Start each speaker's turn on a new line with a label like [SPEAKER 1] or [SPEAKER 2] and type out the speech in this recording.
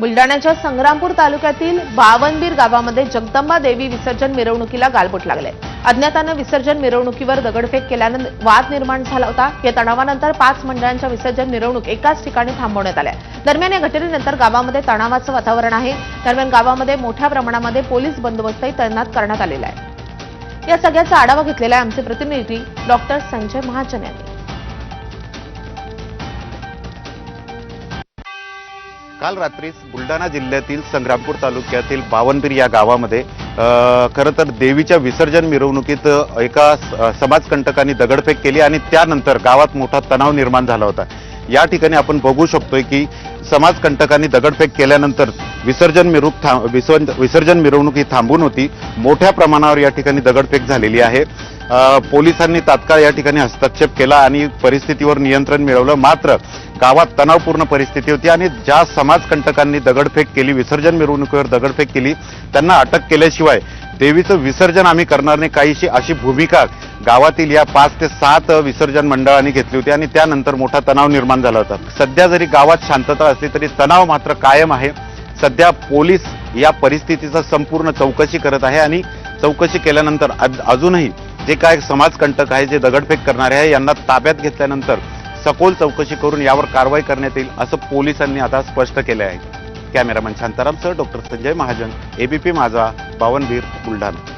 [SPEAKER 1] बुलढाण्याच्या संग्रामपूर तालुक्यातील बावनबीर गावामध्ये जगदंबा देवी विसर्जन मिरवणुकीला गालबोट लागले. अज्ञातानं विसर्जन मिरवणुकीवर दगडफेक केल्यानं वाद निर्माण झाला होता. या तणावानंतर पाच मंडळांच्या विसर्जन मिरवणूक एकाच ठिकाणी थांबवण्यात आल्या. दरम्यान या घटनेनंतर गावामध्ये तणावाचं वातावरण आहे. दरम्यान गावामध्ये मोठ्या प्रमाणामध्ये पोलीस बंदोबस्तही तैनात करण्यात आलेला आहे. या सगळ्याचा आढावा घेतलेला आहे आमचे प्रतिनिधी डॉक्टर संजय महाजन यांनी.
[SPEAKER 2] काल रात्रीच बुलढाणा जिल्ह्यातील संग्रामपूर तालुक्यातील बावनबीर या गावामध्ये खरं तर देवीच्या विसर्जन मिरवणुकीत एका समाजकंटकांनी दगडफेक केली आणि त्यानंतर गावात मोठा तणाव निर्माण झाला होता. या ठिकाणी आपण बघू शकतोय की समाजकंटकांनी दगडफेक केल्यानंतर विसर्जन मिरवणूक थांब विसर्जन विसर्जन मिरवणूक ही थांबून होती. मोठ्या प्रमाणावर या ठिकाणी दगडफेक झालेली आहे. पोलिसांनी तात्काळ या ठिकाणी हस्तक्षेप केला आणि परिस्थितीवर नियंत्रण मिळवलं. मात्र गावात तणावपूर्ण परिस्थिती होती आणि ज्या समाजकंटकांनी दगडफेक केली विसर्जन मिरवणुकीवर दगडफेक केली त्यांना अटक केल्याशिवाय देवीचं विसर्जन आम्ही करणार नाही. काहीशी अशी भूमिका गावातील या पाच ते सात विसर्जन मंडळांनी घेतली होती आणि त्यानंतर मोठा तणाव निर्माण झाला होता. सध्या जरी गावात शांतता असली तरी तणाव मात्र कायम आहे. सध्या पोलीस या परिस्थितीचा संपूर्ण चौकशी करत आहे आणि चौकशी केल्यानंतर अज- अजूनही जे काय समाजकंटक आहे जे दगडफेक करणारे आहे यांना ताब्यात घेतल्यानंतर सखोल चौकशी करून यावर कारवाई करण्यात येईल असं पोलिसांनी आता स्पष्ट केलं आहे. कॅमेरामॅन शांतारामसह डॉक्टर संजय महाजन एबीपी माझा बावनबीर बुलढाणा.